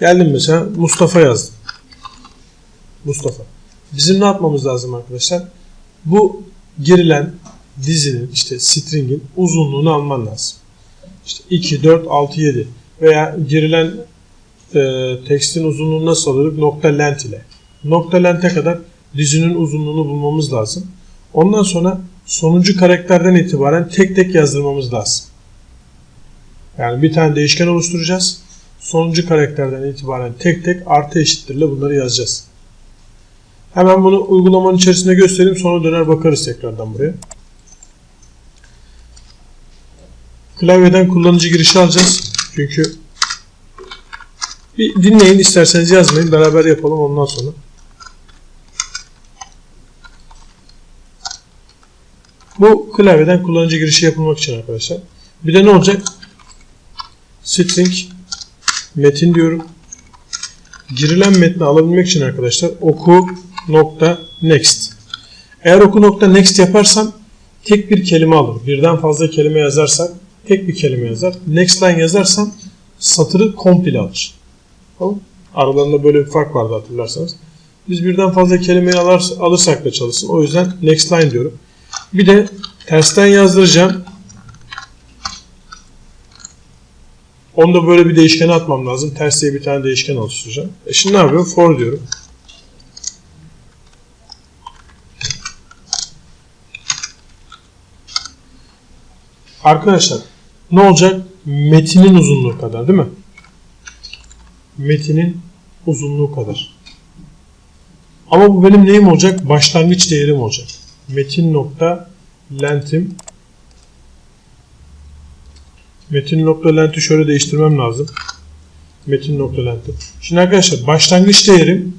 Geldim mesela Mustafa yazdım. Mustafa. Bizim ne yapmamız lazım arkadaşlar? Bu girilen dizinin işte string'in uzunluğunu alman lazım. İşte 2, 4, 6, 7 veya girilen e, tekstin uzunluğunu nasıl alırız? Nokta lent ile. Nokta lente kadar dizinin uzunluğunu bulmamız lazım. Ondan sonra sonuncu karakterden itibaren tek tek yazdırmamız lazım. Yani bir tane değişken oluşturacağız. Sonuncu karakterden itibaren tek tek artı eşittirle bunları yazacağız. Hemen bunu uygulamanın içerisinde göstereyim sonra döner bakarız tekrardan buraya. Klavyeden kullanıcı girişi alacağız. Çünkü bir dinleyin isterseniz yazmayın beraber yapalım ondan sonra. Bu klavyeden kullanıcı girişi yapılmak için arkadaşlar. Bir de ne olacak? String metin diyorum. Girilen metni alabilmek için arkadaşlar oku nokta next. Eğer oku nokta next yaparsam tek bir kelime alır. Birden fazla kelime yazarsak tek bir kelime yazar. Next line yazarsam satırı komple alır. Tamam. Aralarında böyle bir fark vardı hatırlarsanız. Biz birden fazla kelimeyi alır, alırsak da çalışsın. O yüzden next line diyorum. Bir de tersten yazdıracağım. Onu da böyle bir değişkene atmam lazım. Ters diye bir tane değişken oluşturacağım. E şimdi ne yapıyorum? For diyorum. Arkadaşlar ne olacak? Metinin uzunluğu kadar değil mi? Metinin uzunluğu kadar. Ama bu benim neyim olacak? Başlangıç değerim olacak. Metin nokta lentim Metin nokta lenti şöyle değiştirmem lazım. Metin nokta lenti. Şimdi arkadaşlar başlangıç değerim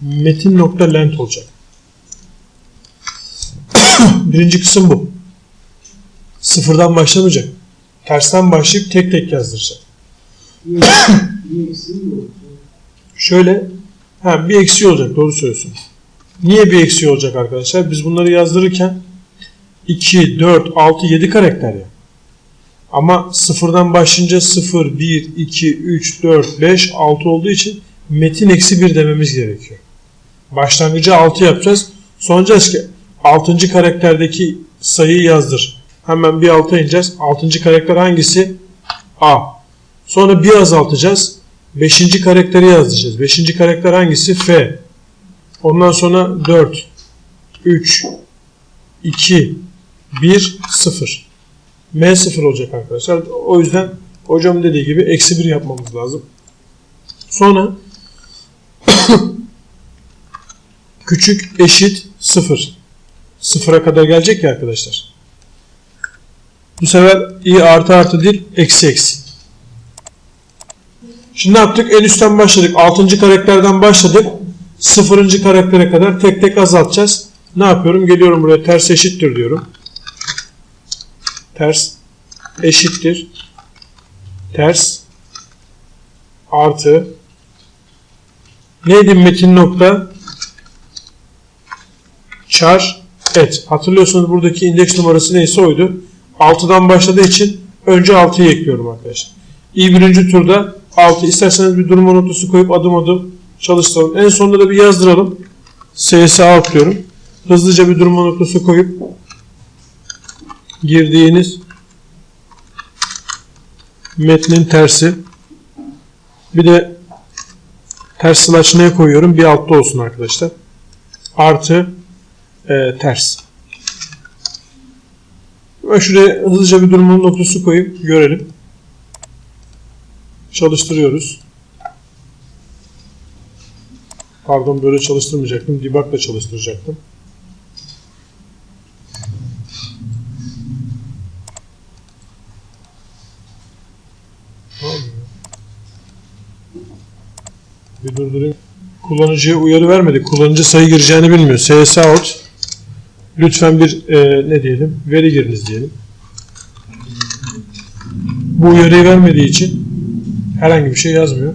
metin nokta lent olacak. Birinci kısım bu. Sıfırdan başlamayacak. Tersten başlayıp tek tek yazdıracak. Şöyle ha, bir eksiği olacak doğru söylüyorsun. Niye bir eksiği olacak arkadaşlar? Biz bunları yazdırırken 2, 4, 6, 7 karakter ya. Ama sıfırdan başlayınca 0, 1, 2, 3, 4, 5, 6 olduğu için metin eksi 1 dememiz gerekiyor. Başlangıcı 6 yapacağız. Sonra ki 6. karakterdeki sayıyı yazdır. Hemen bir alta ineceğiz. 6. karakter hangisi? A. Sonra bir azaltacağız. 5. karakteri yazdıracağız. 5. karakter hangisi? F. Ondan sonra 4, 3, 2, 1, 0. M0 olacak arkadaşlar. O yüzden hocam dediği gibi eksi 1 yapmamız lazım. Sonra küçük eşit 0. 0'a kadar gelecek ya arkadaşlar. Bu sefer i artı artı değil eksi eksi. Şimdi ne yaptık? En üstten başladık. 6. karakterden başladık. 0. karaktere kadar tek tek azaltacağız. Ne yapıyorum? Geliyorum buraya ters eşittir diyorum ters eşittir ters artı neydi metin nokta char et. Hatırlıyorsunuz buradaki indeks numarası neyse oydu. 6'dan başladığı için önce 6'yı ekliyorum arkadaşlar. İyi birinci turda 6 isterseniz bir durum notası koyup adım adım çalıştıralım. En sonunda da bir yazdıralım. CS'a atlıyorum. Hızlıca bir durum noktası koyup girdiğiniz metnin tersi. Bir de ters slash ne koyuyorum? Bir altta olsun arkadaşlar. Artı e, ters. Ve şuraya hızlıca bir durumun noktası koyup görelim. Çalıştırıyoruz. Pardon böyle çalıştırmayacaktım. Debug Bir durdurayım. Kullanıcıya uyarı vermedi. Kullanıcı sayı gireceğini bilmiyor. CS out. Lütfen bir e, ne diyelim? Veri giriniz diyelim. Bu uyarıyı vermediği için herhangi bir şey yazmıyor.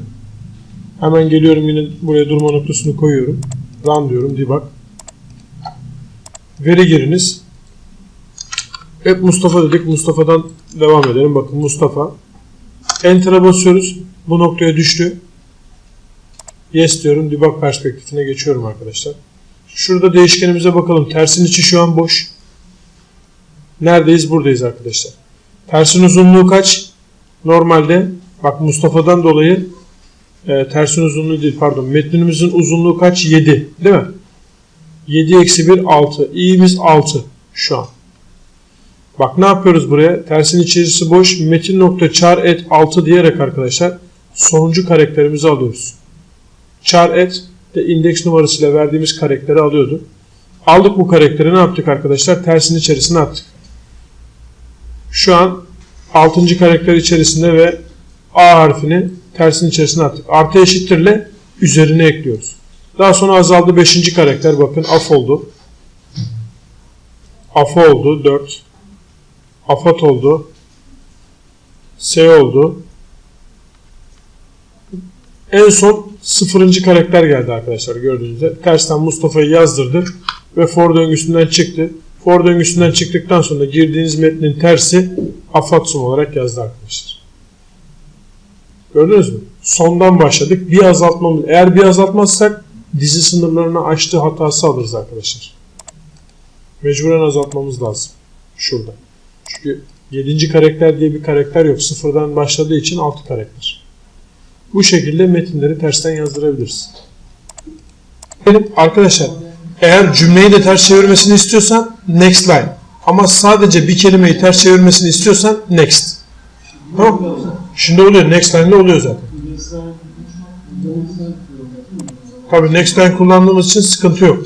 Hemen geliyorum yine buraya durma noktasını koyuyorum. Run diyorum. Debug. Veri giriniz. Hep Mustafa dedik. Mustafa'dan devam edelim. Bakın Mustafa. Enter'a basıyoruz. Bu noktaya düştü. Yes diyorum. Debug perspektifine geçiyorum arkadaşlar. Şurada değişkenimize bakalım. Tersin içi şu an boş. Neredeyiz? Buradayız arkadaşlar. Tersin uzunluğu kaç? Normalde bak Mustafa'dan dolayı e, tersin uzunluğu değil pardon metnimizin uzunluğu kaç? 7 değil mi? 7 eksi 1 6. İyimiz 6 şu an. Bak ne yapıyoruz buraya? Tersin içerisi boş. Metin nokta char et 6 diyerek arkadaşlar sonuncu karakterimizi alıyoruz. Char et de indeks numarasıyla verdiğimiz karakteri alıyordu. Aldık bu karakteri ne yaptık arkadaşlar? Tersin içerisine attık. Şu an 6. karakter içerisinde ve A harfini tersin içerisine attık. Artı eşittirle üzerine ekliyoruz. Daha sonra azaldı 5. karakter bakın af oldu. Afa oldu 4. Afat oldu. S oldu. En son sıfırıncı karakter geldi arkadaşlar gördüğünüz üzere. Tersten Mustafa'yı yazdırdı ve for döngüsünden çıktı. For döngüsünden çıktıktan sonra girdiğiniz metnin tersi afatsum olarak yazdı arkadaşlar. Gördünüz mü? Sondan başladık. Bir azaltmamız. Eğer bir azaltmazsak dizi sınırlarını aştığı hatası alırız arkadaşlar. Mecburen azaltmamız lazım. Şurada. Çünkü 7. karakter diye bir karakter yok. Sıfırdan başladığı için 6 karakter. Bu şekilde metinleri tersten yazdırabiliriz. Benim arkadaşlar eğer cümleyi de ters çevirmesini istiyorsan next line. Ama sadece bir kelimeyi ters çevirmesini istiyorsan next. Tamam? Şimdi oluyor. Next line'de oluyor zaten. Tabii next line kullandığımız için sıkıntı yok.